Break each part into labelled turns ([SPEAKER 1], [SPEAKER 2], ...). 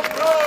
[SPEAKER 1] Go, go!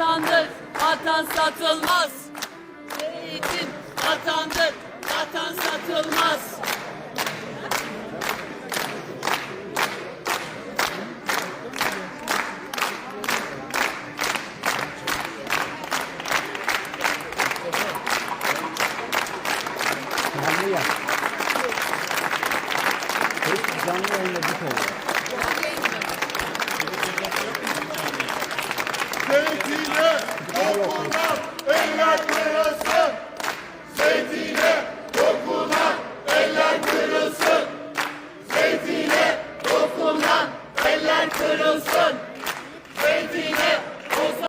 [SPEAKER 1] vatandır, vatan satılmaz. Eğitim vatandır, vatan satılmaz. Canlı yayında. Zeytine, dokunan, eller kırılsın. Zeytine, dokunan, eller kırılsın. Zeytine, dokunan, eller kırılsın. Zeytine,